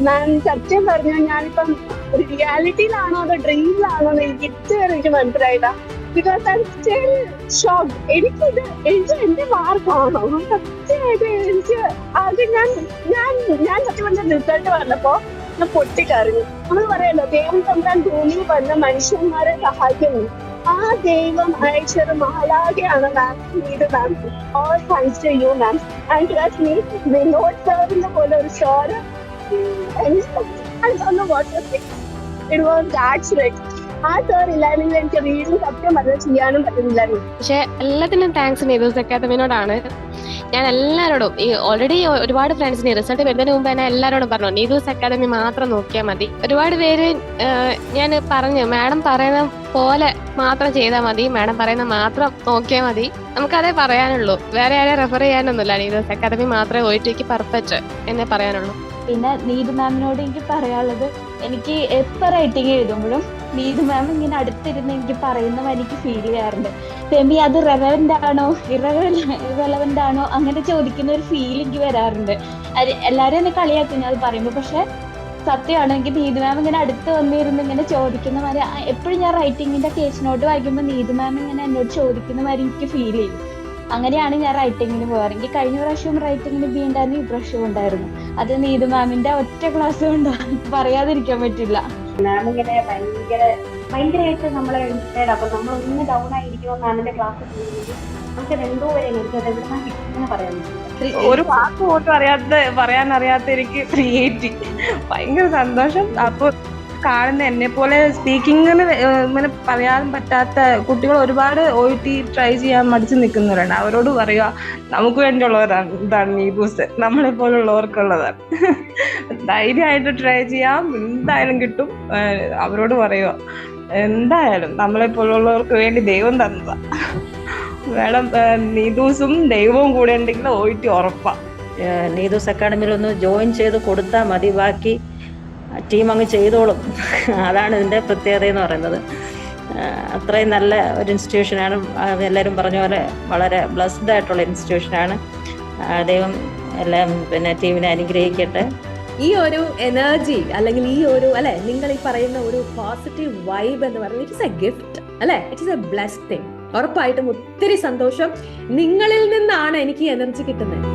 മാം സത്യം പറഞ്ഞു ഞാനിപ്പം റിയാലിറ്റിയിലാണോ അതോ ഡ്രീമിലാണോ എന്ന് എനിക്ക് ഇതുവരെ എനിക്ക് മനസ്സിലായില്ല. ബിക്കോസ് ഐ സ്റ്റിൽ ഷോക്ക് എനിക്കിത് എനിക്ക് എന്റെ മാർഗമാണോ സത്യമായിട്ട് എനിക്ക് അത് ഞാൻ ഞാൻ ഞാൻ സത്യം പറഞ്ഞ റിസൾട്ട് വന്നപ്പോ ഞാൻ പൊട്ടിക്കറിഞ്ഞു നമ്മൾ പറയല്ലോ ദൈവം തമ്മിൽ ഭൂമിയിൽ വന്ന മനുഷ്യന്മാരെ സഹായിക്കുന്നു. ആ ദൈവം അയച്ചത് മഹാലാകെയാണ് മാം ഇത് ma'am all thanks to you ma'am and trust me Vinod സാറിന്റെ പോലെ ഒരു സാറ് ഇറ്റ് വാസ് ആ സാർ ഇല്ലായിരുന്നെങ്കിൽ എനിക്ക് റീഡിങ് സത്യം പറഞ്ഞാൽ ചെയ്യാനും പറ്റുന്നില്ലായിരുന്നു. പക്ഷെ എല്ലാത്തിനും താങ്ക്സ് നെയ്തോസ് അക്കാദമിനോടാണ് ഞാൻ എല്ലാവരോടും ഈ ഓൾറെഡി ഒരുപാട് ഫ്രണ്ട്സിന് റിസൾട്ട് വരുന്നതിന് മുമ്പ് തന്നെ എല്ലാവരോടും പറഞ്ഞു നീതൂസ് അക്കാദമി മാത്രം നോക്കിയാൽ മതി. ഒരുപാട് പേര് ഞാൻ പറഞ്ഞു മാഡം പറയുന്ന പോലെ മാത്രം ചെയ്താൽ മതി മാഡം പറയുന്ന മാത്രം നോക്കിയാൽ മതി. നമുക്കതേ പറയാനുള്ളൂ. വേറെ ആരെ റെഫർ ചെയ്യാനൊന്നുമില്ല നീതൂസ് അക്കാദമി മാത്രമേ ഒ ടിക്ക് പെർഫെക്റ്റ് എന്നേ പറയാനുള്ളൂ. പിന്നെ നീതു മാമിനോട് എനിക്ക് പറയാനുള്ളത് എനിക്ക് എപ്പോൾ റൈറ്റിംഗ് എഴുതുമ്പോഴും നീതു മാം ഇങ്ങനെ അടുത്തിരുന്ന് എനിക്ക് പറയുന്ന എനിക്ക് ഫീൽ ചെയ്യാറുണ്ട്. സെമി അത് റെലവെന്റ് ആണോ? ഇറലവന്റ് ആണോ? അങ്ങനെ ചോദിക്കുന്ന ഒരു ഫീൽ എനിക്ക് വരാറുണ്ട്. എല്ലാവരും എന്നെ കളിയാക്കും അത് പറയുമ്പോൾ പക്ഷെ സത്യമാണ് എനിക്ക് നീതു മാം ഇങ്ങനെ അടുത്ത് വന്നിരുന്ന് ഇങ്ങനെ ചോദിക്കുന്ന മാതിരി എപ്പോഴും ഞാൻ റൈറ്റിങ്ങിന്റെ കേസ് നോട്ട് വായിക്കുമ്പോൾ നീതു മാം ഇങ്ങനെ എന്നോട് ചോദിക്കുന്ന മാതിരി എനിക്ക് ഫീൽ ചെയ്യും. അങ്ങനെയാണ് ഞാൻ റൈറ്റിങ്ങിന് പോകാറ് എനിക്ക് കഴിഞ്ഞ പ്രാവശ്യം റൈറ്റിങ്ങിന് ബി ഉണ്ടായിരുന്നു ഈ പ്രാവശ്യം ഉണ്ടായിരുന്നു. അത് നീതു മാമിന്റെ ഒറ്റ ക്ലാസ് കൊണ്ടാണ് പറയാതിരിക്കാൻ പറ്റില്ല. മാം ഇങ്ങനെ ഭയങ്കര ഭയങ്കരമായിട്ട് നമ്മളെ ഇൻസ്പയർഡ് അപ്പൊ നമ്മൾ ഒന്ന് ഡൗൺ ആയിരിക്കുമോ മാമിന്റെ ക്ലാസ് നമുക്ക് രണ്ടോ വരെ എനിക്ക് അത് എവിടെ കിട്ടുമെന്ന് പറയാൻ ഒരു വാക്ക് പോലും അറിയാത്ത പറയാൻ അറിയാത്ത എനിക്ക് ക്രിയേറ്റ് ഭയങ്കര സന്തോഷം. അപ്പൊ കാണുന്ന എന്നെ പോലെ സ്പീക്കിങ്ങിന് ഇങ്ങനെ പറയാൻ പറ്റാത്ത കുട്ടികൾ ഒരുപാട് ഒ ടി ട്രൈ ചെയ്യാൻ മടിച്ചു നിൽക്കുന്നവരുണ്ട് അവരോട് പറയുക നമുക്ക് വേണ്ടിയുള്ളവരാണ് ഇതാണ് ഈ ബൂസ് നമ്മളെ പോലുള്ളവർക്കുള്ളതാണ്. ധൈര്യമായിട്ട് ട്രൈ ചെയ്യാം. എന്തായാലും കിട്ടും. അവരോട് പറയുക എന്തായാലും നമ്മളെ പോലുള്ളവർക്ക് വേണ്ടി ദൈവം തന്നതാ. മേഡം നീതൂസും ദൈവവും കൂടെ ഉണ്ടെങ്കിൽ ഓയിട്ട് ഉറപ്പാണ് നീതൂസ് അക്കാഡമിയിൽ ഒന്ന് ജോയിൻ ചെയ്ത് കൊടുത്താൽ മതി. ബാക്കി ടീം അങ്ങ് ചെയ്തോളും. അതാണ് ഇതിന്റെ പ്രത്യേകത എന്ന് പറയുന്നത്. അത്രയും നല്ല ഒരു ഇൻസ്റ്റിറ്റ്യൂഷനാണ് എല്ലാവരും പറഞ്ഞ പോലെ വളരെ ബ്ലസ്ഡ് ആയിട്ടുള്ള ഇൻസ്റ്റിറ്റ്യൂഷനാണ് ദൈവം എല്ലാം പിന്നെ ടീമിനെ അനുഗ്രഹിക്കട്ടെ. ഈ ഒരു എനർജി അല്ലെങ്കിൽ ഈ ഒരു അല്ലെ നിങ്ങൾ ഈ പറയുന്ന ഒരു പോസിറ്റീവ് വൈബ് എന്ന് പറയുന്നത് ഇറ്റ്സ് എ ഗിഫ്റ്റ് അല്ലെ? ഇറ്റ്സ് എ ബ്ലസ്ഡ് തിങ് ഉറപ്പായിട്ടും ഒത്തിരി സന്തോഷം നിങ്ങളിൽ നിന്നാണ് എനിക്ക് എനർജി കിട്ടുന്നത്.